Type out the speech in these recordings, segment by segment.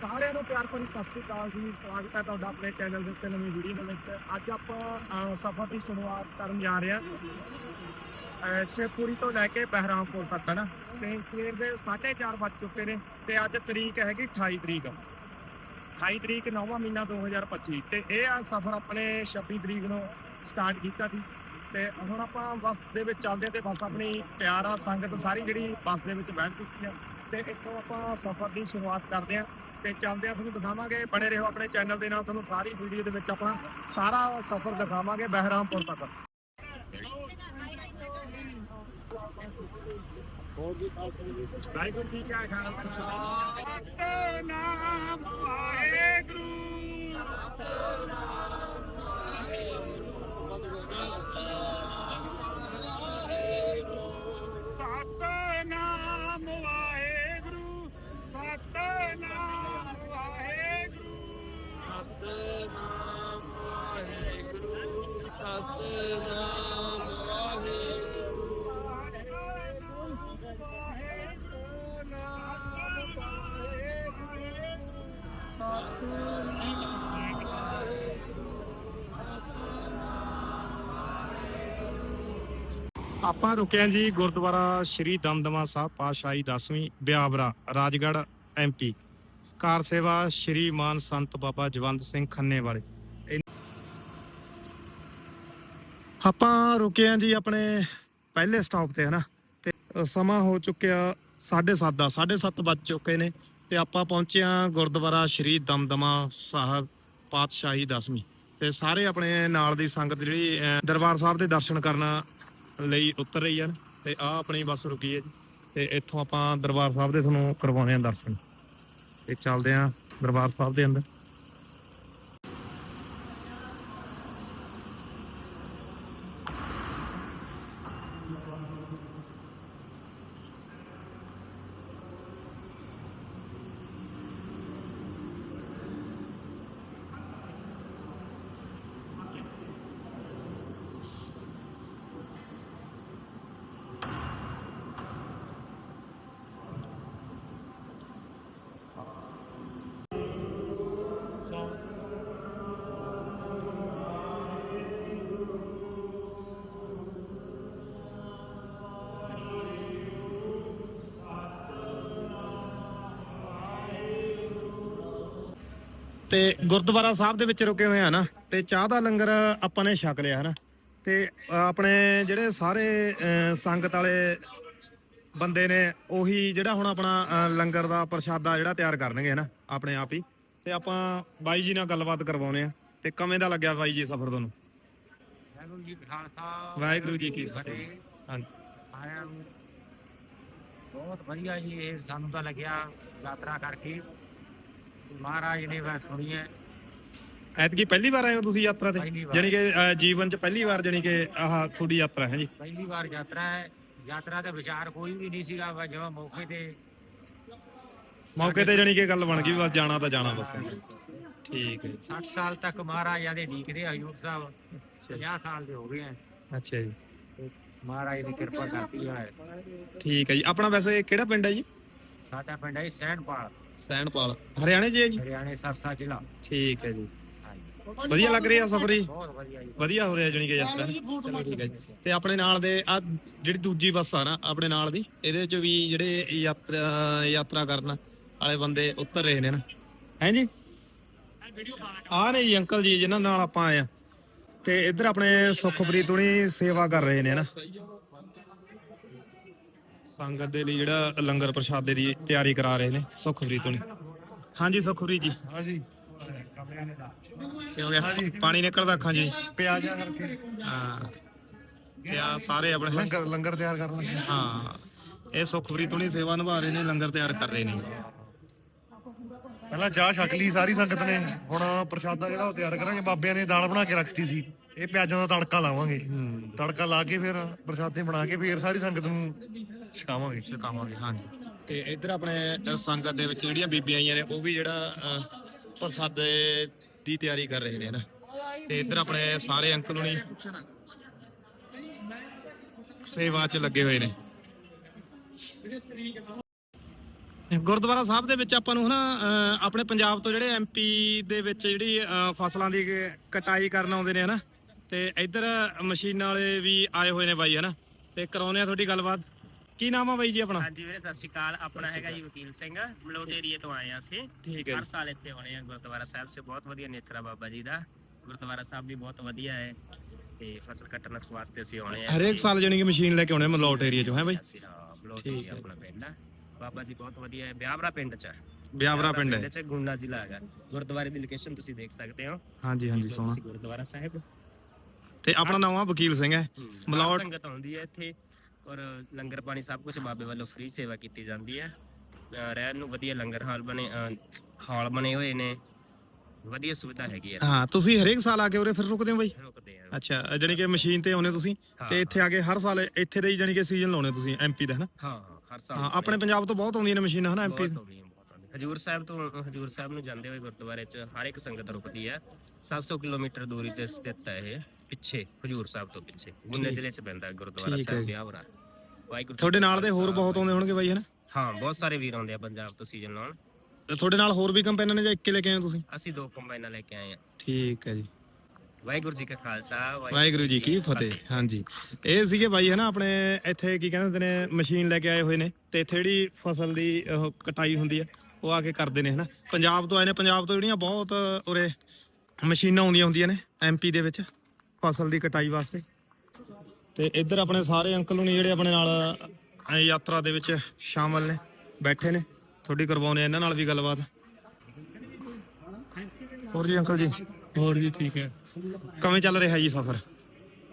ਸਾਰਿਆਂ ਨੂੰ ਪਿਆਰ ਭਰੀ ਸਤਿ ਸ੍ਰੀ ਅਕਾਲ ਜੀ। ਸਵਾਗਤ ਹੈ ਤੁਹਾਡਾ ਆਪਣੇ ਚੈਨਲ ਦੇ ਉੱਤੇ ਨਵੀਂ ਵੀਡੀਓ ਦੇ ਵਿੱਚ। ਅੱਜ ਆਪਾਂ ਸਫ਼ਰ ਦੀ ਸ਼ੁਰੂਆਤ ਕਰਨ ਜਾ ਰਹੇ ਹਾਂ। ਅਹ, ਸ਼ਿਵਪੁਰੀ ਤੋਂ ਲੈ ਕੇ ਬਹਿਰਾਮਪੁਰ ਤੱਕ ਹੈ ਨਾ? ਤੇ ਸਵੇਰ ਦੇ 4:30 ਵੱਜ ਚੁੱਕੇ ਨੇ ਤੇ ਅੱਜ ਤਰੀਕ ਹੈਗੀ 28 ਤਰੀਕ। 28 ਤਰੀਕ 9ਵਾਂ ਮਹੀਨਾ 2025 ਤੇ ਇਹ ਆ ਸਫ਼ਰ ਆਪਣੇ 26 ਤਰੀਕ ਨੂੰ ਸਟਾਰਟ ਕੀਤਾ ਸੀ। ਤੇ ਹੁਣ ਆਪਾਂ ਬੱਸ ਦੇ ਵਿੱਚ ਚੱਲਦੇ ਹਾਂ ਤੇ ਬੱਸ ਆਪਣੀ ਤਿਆਰ ਆ ਸੰਗਤ ਸਾਰੀ ਜਿਹੜੀ ਬੱਸ ਦੇ ਵਿੱਚ ਬੈਠ ਚੁੱਕੀ ਆ। ਤੇ ਇੱਥੋਂ ਆਪਾਂ ਸਫ਼ਰ ਦੀ ਸ਼ੁਰੂਆਤ ਕਰਦੇ ਹਾਂ। ਤੇ ਚੱਲਦੇ ਆ ਤੁਹਾਨੂੰ ਦਿਖਾਵਾਂਗੇ। ਬਣੇ ਰਹੋ ਆਪਣੇ ਚੈਨਲ ਦੇ ਨਾਲ। ਤੁਹਾਨੂੰ ਸਾਰੀ ਵੀਡੀਓ ਦੇ ਵਿੱਚ ਆਪਣਾ ਸਾਰਾ ਸਫ਼ਰ ਦਿਖਾਵਾਂਗੇ ਬਹਿਰਾਮਪੁਰ ਤੱਕ। ਵਾਹਿਗੁਰੂ ਜੀ ਕਾ ਖਾਲਸਾ। ਨਾਮ ਵਾਹਿਗੁਰੂ। ਸਤਨਾਮ ਆਪਾਂ ਰੁਕੇ ਹਾਂ ਜੀ ਗੁਰਦੁਆਰਾ ਸ਼੍ਰੀ ਦਮਦਮਾ ਸਾਹਿਬ ਪਾਤਸ਼ਾਹੀ 10ਵੀਂ ਬਿਆਵਰਾ, ਰਾਜਗੜ੍ਹ ਐਮਪੀ ਕਾਰ ਸੇਵਾ ਸ਼੍ਰੀ ਮਾਨ ਸੰਤ ਬਾਬਾ ਜਵੰਤ ਸਿੰਘ ਖੰਨੇ ਵਾਲੇ। ਆਪਾਂ ਰੁਕੇ ਹਾਂ ਜੀ ਆਪਣੇ ਪਹਿਲੇ ਸਟਾਪ ਤੇ ਹਨਾ। ਤੇ ਸਮਾਂ ਹੋ ਚੁੱਕਿਆ 7:30 ਦਾ 7:30 ਵੱਜ ਚੁੱਕੇ ਨੇ। ਤੇ ਆਪਾਂ ਪਹੁੰਚੇ ਹਾਂ ਗੁਰਦੁਆਰਾ ਸ਼੍ਰੀ ਦਮਦਮਾ ਸਾਹਿਬ ਪਾਤਸ਼ਾਹੀ 10ਵੀਂ ਤੇ ਸਾਰੇ ਆਪਣੇ ਨਾਲ ਦੀ ਸੰਗਤ ਜਿਹੜੀ ਦਰਬਾਰ ਸਾਹਿਬ ਦੇ ਦਰਸ਼ਨ ਕਰਨ ਲਈ ਉਤਰ ਰਹੀ ਹਨ। ਤੇ ਆ ਆਪਣੀ ਬੱਸ ਰੁਕੀ ਹੈ ਜੀ। ਤੇ ਇੱਥੋਂ ਆਪਾਂ ਦਰਬਾਰ ਸਾਹਿਬ ਦੇ ਤੁਹਾਨੂੰ ਕਰਵਾਉਂਦੇ ਆ ਦਰਸ਼ਨ। ਤੇ ਚੱਲਦੇ ਆ ਦਰਬਾਰ ਸਾਹਿਬ ਦੇ ਅੰਦਰ। ਤੇ ਗੁਰਦੁਆਰਾ ਸਾਹਿਬ ਦੇ ਵਿੱਚ ਰੁਕੇ ਹੋਏ ਆ ਨਾ ਤੇ ਚਾਹ ਦਾ ਲੰਗਰ ਆਪਾਂ ਨੇ ਛਕ ਲਿਆ ਹਨਾ? ਤੇ ਆਪਣੇ ਜਿਹੜੇ ਸਾਰੇ ਸੰਗਤ ਵਾਲੇ ਬੰਦੇ ਨੇ ਉਹੀ ਜਿਹੜਾ ਹੁਣ ਆਪਣਾ ਲੰਗਰ ਦਾ ਪ੍ਰਸ਼ਾਦਾ ਜਿਹੜਾ ਤਿਆਰ ਕਰਨਗੇ ਹਨਾ ਆਪਣੇ ਆਪ ਹੀ। ਤੇ ਆਪਾਂ ਬਾਈ ਜੀ ਨਾਲ ਗੱਲਬਾਤ ਕਰਵਾਉਨੇ ਆ ਤੇ ਕਿਵੇਂ ਦਾ ਲੱਗਿਆ ਬਾਈ ਜੀ ਸਫ਼ਰ ਤੁਹਾਨੂੰ? ਵਾਹਿਗੁਰੂ ਜੀ ਕਾ ਖਾਲਸਾ। ਵਾਹਿਗੁਰੂ ਜੀ ਕੀ ਫਤਿਹ। ਹਾਂਜੀ। ਸਾਰਿਆਂ ਨੂੰ ਬਹੁਤ ਵਧੀਆ ਜੀ ਇਹ ਸਾਨੂੰ ਤਾਂ ਲੱਗਿਆ ਯਾਤਰਾ ਕਰਕੇ। ਮਹਾਰਾਜ ਨੇ ਬਸ ਸੁਣੀ ਹੈ। ਐਤਕੀ ਪਹਿਲੀ ਵਾਰ ਆਏ ਹੋ ਤੁਸੀਂ ਯਾਤਰਾ ਤੇ? ਪਹਿਲੀ ਵਾਰ। ਜਾਣੀ ਕਿ ਅ, ਜੀਵਨ 'ਚ ਪਹਿਲੀ ਵਾਰ ਜਾਣੀ ਕਿ ਆਹ ਤੁਹਾਡੀ ਯਾਤਰਾ ਹੈ ਜੀ? ਪਹਿਲੀ ਵਾਰ ਯਾਤਰਾ ਹੈ। ਯਾਤਰਾ ਦਾ ਵਿਚਾਰ ਕੋਈ ਵੀ ਨਹੀਂ ਸੀਗਾ ਬਸ ਜਿਵੇਂ ਮੌਕੇ ਤੇ ਮੌਕੇ ਤੇ ਜਾਣੀ ਕਿ ਗੱਲ ਬਣ ਗਈ ਬਸ ਜਾਣਾ ਤਾਂ ਜਾਣਾ ਬਸ। ਠੀਕ ਹੈ ਜੀ। 60 ਸਾਲ ਤੱਕ ਮਹਾਰਾਜਾ ਦੇ ਡੀਕਦੇ ਹਜੂਰ ਸਾਹਿਬ। 50 ਸਾਲ ਦੇ ਹੋ ਗਏ ਹੈ ਅੱਛਾ ਜੀ। ਤੇ ਮਹਾਰਾਜ ਦੀ ਕਿਰਪਾ ਕਰਤੀ ਹੈ ਠੀਕ ਹੈ ਜੀ। ਆਪਣਾ ਵੈਸੇ ਕਿਹੜਾ ਪਿੰਡ ਹੈ ਜੀ? ਸਾਡਾ ਪਿੰਡ ਹੈ ਸੈਣਪਾਲ ਸੈਣਪਾਲ ਹਰਿਆਣੇ 'ਚ ਹੈ ਜੀ? ਹਰਿਆਣੇ ਸਰਸਾ ਜ਼ਿਲ੍ਹਾ। ਠੀਕ ਹੈ ਜੀ। ਵਧੀਆ ਲੱਗ ਰਹੀ ਆ ਸਫ਼ਰ? ਜੀ ਬਹੁਤ ਵਧੀਆ ਜੀ। ਵਧੀਆ ਹੋ ਰਿਹਾ ਜਾਣੀ ਕਿ ਯਾਤਰਾ। ਚਲੋ ਠੀਕ ਹੈ ਜੀ। ਤੇ ਆਪਣੇ ਨਾਲ ਦੇ ਆ ਜਿਹੜੀ ਦੂਜੀ ਬੱਸ ਆ ਨਾ ਆਪਣੇ ਨਾਲ ਦੀ ਇਹਦੇ 'ਚ ਵੀ ਜਿਹੜੇ ਯਾਤਰਾ ਯਾਤਰਾ ਕਰਨ ਵਾਲੇ ਬੰਦੇ ਉਤਰ ਰਹੇ ਨੇ ਨਾ। ਹੈ ਜੀ? ਆ ਨੇ ਜੀ ਅੰਕਲ ਜੀ ਜਿਨ੍ਹਾਂ ਨਾਲ ਆਪਾਂ ਆਏ ਆ। ਤੇ ਇੱਧਰ ਆਪਣੇ ਸੁਖਪ੍ਰੀਤ ਹੁਣੀ ਸੇਵਾ ਕਰ ਰਹੇ ਨੇ ਨਾ। ਸੰਗਤ ਦੇ ਲਈ ਜਿਹੜਾ ਲੰਗਰ ਪ੍ਰਸ਼ਾਦੇ ਦੀ ਤਿਆਰੀ ਕਰਾ ਰਹੇ ਨੇ ਸੁਖਪ੍ਰੀਤ ਹੁਣੀ। ਹਾਂਜੀ ਸੁਖਪ੍ਰੀਤ ਜੀ। ਹਾਂਜੀ। ਕੀ ਹੋ ਗਿਆ ਪਾਣੀ ਨਿਕਲਦਾ ਅੱਖਾਂ ਜੀ? ਪਿਆਜ਼ਾਂ ਕਰਕੇ ਹਾਂ। ਤੇ ਆ ਸਾਰੇ ਆਪਣੇ? ਲੰਗਰ ਲੰਗਰ ਤਿਆਰ ਕਰਨ ਲੱਗੇ। ਹਾਂ। ਇਹ ਸੁਖਪ੍ਰੀਤ ਹੁਣੀ ਸੇਵਾ ਨਿਭਾ ਰਹੇ ਨੇ ਲੰਗਰ ਤਿਆਰ ਕਰ ਰਹੇ ਨੇ। ਪਹਿਲਾਂ ਚਾਹ ਛਕ ਲਈ ਸਾਰੀ ਸੰਗਤ ਨੇ। ਹੁਣ ਪ੍ਰਸ਼ਾਦਾ ਜਿਹੜਾ ਉਹ ਤਿਆਰ ਕਰਾਂਗੇ। ਬਾਬਿਆਂ ਨੇ ਦਾਲ ਬਣਾ ਕੇ ਰੱਖਤੀ ਸੀ। ਇਹ ਪਿਆਜ਼ਾਂ ਦਾ ਤੜਕਾ ਲਾਵਾਂਗੇ। ਤੜਕਾ ਲਾ ਕੇ ਫਿਰ ਪ੍ਰਸ਼ਾਦੇ ਬਣਾ ਕੇ ਫਿਰ ਸਾਰੀ ਸੰਗਤ ਨੂੰ ਛਕਾਵਾਂਗੇ। ਛਕਾਵਾਂਗੇ ਹਾਂਜੀ। ਤੇ ਇੱਧਰ ਆਪਣੇ ਸੰਗਤ ਦੇ ਵਿੱਚ ਜਿਹੜੀਆਂ ਬੀਬੀਆਂ ਆਈਆਂ ਨੇ ਉਹ ਵੀ ਜਿਹੜਾ ਪ੍ਰਸਾਦੇ ਦੀ ਤਿਆਰੀ ਕਰ ਰਹੇ ਨੇ ਨਾ? ਤੇ ਇੱਧਰ ਆਪਣੇ ਸਾਰੇ ਅੰਕਲ ਹੁਣੀ ਸੇਵਾ 'ਚ ਲੱਗੇ ਹੋਏ ਨੇ। ਗੁਰਦੁਆਰਾ ਸਾਹਿਬ ਦੇ ਵਿੱਚ ਆਪਾਂ ਨੂੰ ਹਨਾ ਅਹ, ਆਪਣੇ ਪੰਜਾਬ ਤੋਂ ਜਿਹੜੇ ਐਮਪੀ ਦੇ ਵਿੱਚ ਜਿਹੜੀ ਅਹ, ਫਸਲਾਂ ਦੀ ਕਟਾਈ ਕਰਨ ਆਉਂਦੇ ਨੇ ਹਨਾ ਤੇ ਇੱਧਰ ਮਸ਼ੀਨਾਂ ਵਾਲੇ ਵੀ ਆਏ ਹੋਏ ਨੇ ਬਾਈ ਹਨਾ? ਤੇ ਕਰਾਉਨੇ ਆ ਤੁਹਾਡੀ ਗੱਲਬਾਤ। ਕੀ ਨਾਮ ਆ ਬਾਈ ਜੀ ਆਪਣਾ? ਹਾਂਜੀ ਵੀਰੇ ਸਤਿ ਸ਼੍ਰੀ ਅਕਾਲ। ਆਪਣਾ ਹੈਗਾ ਜੀ ਵਕੀਲ ਸਿੰਘ। ਮਲੋਟ ਏਰੀਏ ਤੋਂ ਆਏ ਆ ਅਸੀਂ। ਠੀਕ ਹੈ ਹਰ ਸਾਲ ਇੱਥੇ ਆਉਣੇ ਆ ਗੁਰਦੁਆਰਾ ਸਾਹਿਬ ਸੇ। ਬਹੁਤ ਵਧੀਆ ਨੇਚਰ ਆ ਬਾਬਾ ਜੀ ਦਾ। ਗੁਰਦੁਆਰਾ ਸਾਹਿਬ ਵੀ ਬਹੁਤ ਵਧੀਆ ਹੈ। ਤੇ ਫਸਲ ਕੱਟਣ ਵਾਸਤੇ ਅਸੀਂ ਆਉਣੇ ਆ। ਹਰੇਕ ਸਾਲ ਜਾਨੀ ਕਿ ਮਸ਼ੀਨ ਲੈ ਕੇ ਆਉਣੇ ਮਲੋਟ ਏਰੀਆ ਚੋਂ ਹੈ ਬਾਈ? ਅਸੀਂ ਹਾਂ ਮਲੋਟ ਏਰੀਆ। ਆਪਣਾ ਪਿੰਡ ਆ। ਬਾਬਾ ਜੀ ਬਹੁਤ ਵਧੀਆ ਹੈ। ਬਿਆਵਰਾ ਪਿੰਡ ਚ। ਬਿਆਵਰਾ ਪਿੰਡ ਹੈ। ਚ ਗੁੰਡਾ ਜ਼ਿਲ੍ਹਾ ਹੈਗਾ। ਗੁਰਦੁਆਰੇ ਦੀ ਲੋਕੇਸ਼ਨ ਤੁਸੀਂ ਦੇਖ ਸਕਦੇ ਹੋ। ਹਾਂਜੀ ਹਾਂਜੀ ਸੋਹਣਾ। ਗੁਰਦੁਆਰਾ ਸਾਹਿਬ। ਤੇ ਆਪਣਾ ਨਾਮ ਆ ਵਕੀਲ ਸਿੰਘ ਹੈ। ਮਲਾਉਟ- ਸੰਗਤ ਆਉਂਦੀ ਹੈ ਇੱਥੇ ਔਰ ਲੰਗਰ ਪਾਣੀ ਸਭ ਕੁਝ ਬਾਬੇ ਵੱਲੋਂ ਫ੍ਰੀ ਸੇਵਾ ਕੀਤੀ ਜਾਂਦੀ ਹੈ। ਰਹਿਣ ਨੂੰ ਵਧੀਆ ਲੰਗਰ ਹਾਲ ਬਣੇ ਹਾਲ ਬਣੇ ਹੋਏ ਨੇ। ਵਧੀਆ ਸੁਵਿਧਾ ਹੈਗੀ ਹੈ। ਹਾਂ ਤੁਸੀਂ ਹਰੇਕ ਸਾਲ ਆ ਕੇ ਉਰੇ ਫਿਰ ਰੁਕਦੇ ਹੋ ਬਾਈ? ਰੁਕਦੇ ਆ ਅੱਛਾ ਜਾਨੀ ਕਿ ਮਸ਼ੀਨ ਤੇ ਆਉਨੇ ਤੁਸੀਂ? ਤੇ ਇੱਥੇ ਆ ਕੇ ਹਰ ਸਾਲ ਇੱਥੇ ਦੇ ਜਾਨੀ ਕਿ ਸੀਜ਼ਨ ਲਾਉਣੇ ਤੁਸੀਂ ਐਮਪੀ ਦਾ ਹਨਾ? ਹਾਂ ਹਾਂ ਹਰ ਸਾਲ ਹਾਂ ਆਪਣੇ ਪੰਜਾਬ ਤੋਂ ਬਹੁਤ ਆਉਂਦੀਆਂ ਨੇ ਮਸ਼ੀਨਾਂ ਹਨਾ ਐਮਪੀ। ਹਜੂਰ ਸਾਹਿਬ ਤੋਂ ਹਜੂਰ ਸਾਹਿਬ ਨੂੰ ਜਾਂਦੇ ਹੋਏ ਗੁਰਦੁਆਰੇ 'ਚ ਹਰ ਇੱਕ ਸੰਗਤ ਰੁਕਦੀ ਹੈ। 700 ਕਿਲੋਮੀਟਰ ਦੂਰੀ ਤੇ ਸਥਿਤ ਹੈ ਇਹ। ਪਿੱਛੇ ਹਜੂਰ ਸਾਹਿਬ ਤੋਂ ਪਿੱਛੇ। ਗੁੰਨੇ ਜ਼ਿਲ੍ਹੇ 'ਚ ਪੈਂਦਾ ਗੁਰਦੁਆਰਾ ਠੀਕ ਹੈ ਸਾਹਿਬ ਜੀ। ਵਿਆਹਵਰਾ ਵਾਹਿਗੁਰੂ ਜੀ ਤੁਹਾਡੇ ਨਾਲ ਦੇ ਹੋਰ ਬਹੁਤ ਆਉਂਦੇ ਹੋਣਗੇ ਬਾਈ ਹਨਾ? ਹਾਂ ਬਹੁਤ ਸਾਰੇ ਵੀਰ ਆਉਂਦੇ ਆ ਪੰਜਾਬ ਤੋਂ ਸੀਜ਼ਨ ਲਾਉਣ ਤੇ ਤੁਹਾਡੇ ਨਾਲ ਹੋਰ ਵੀ ਕੰਪੈਨਾਂ ਨੇ ਜਾਂ ਇੱਕੇ ਲੈ ਕੇ ਆਏ ਹੋ ਤੁਸੀਂ? ਅਸੀਂ ਦੋ ਕੰਬਾਈਨਾਂ ਲੈ ਕੇ ਆਏ ਆ। ਠੀਕ ਹੈ ਜੀ। ਵਾਹਿਗੁਰੂ ਜੀ ਕਾ ਖਾਲਸਾ ਵਾਹਿਗੁਰੂ ਜੀ ਕੀ ਫਤਿਹ। ਹਾਂਜੀ। ਇਹ ਸੀਗੇ ਬਾਈ ਹਨਾ ਆਪਣੇ ਇੱਥੇ ਕੀ ਕਹਿੰਦੇ ਹੁੰਦੇ ਨੇ ਮਸ਼ੀਨ ਲੈ ਕੇ ਆਏ ਹੋਏ ਨੇ। ਤੇ ਇੱਥੇ ਜਿਹੜੀ ਫਸਲ ਦੀ ਉਹ ਕਟਾਈ ਹੁੰਦੀ ਹੈ ਉਹ ਆ ਕੇ ਕਰਦੇ ਨੇ ਹਨਾ। ਪੰਜਾਬ ਤੋਂ ਆਏ ਨੇ ਪੰਜਾਬ ਤੋਂ ਜਿਹੜੀਆਂ ਬਹੁਤ ਉਰੇ ਮਸ਼ੀਨਾਂ ਆਉਂਦੀਆਂ ਹੁੰਦੀਆਂ ਨੇ ਐਮਪੀ ਦੇ ਵਿੱਚ। ਫਸਲ ਦੀ ਕਟਾਈ ਵਾਸਤੇ। ਤੇ ਇੱਧਰ ਆਪਣੇ ਸਾਰੇ ਅੰਕਲ ਹੁਣੀ ਜਿਹੜੇ ਆਪਣੇ ਨਾਲ ਐ ਯਾਤਰਾ ਦੇ ਵਿੱਚ ਸ਼ਾਮਲ ਨੇ ਬੈਠੇ ਨੇ। ਤੁਹਾਡੀ ਕਰਵਾਉਣੇ ਇਹਨਾਂ ਨਾਲ ਵੀ ਗੱਲਬਾਤ। ਹੋਰ ਜੀ ਅੰਕਲ ਜੀ? ਹੋਰ ਜੀ ਠੀਕ ਹੈ। ਕਿਵੇਂ ਚੱਲ ਰਿਹਾ ਜੀ ਸਫ਼ਰ?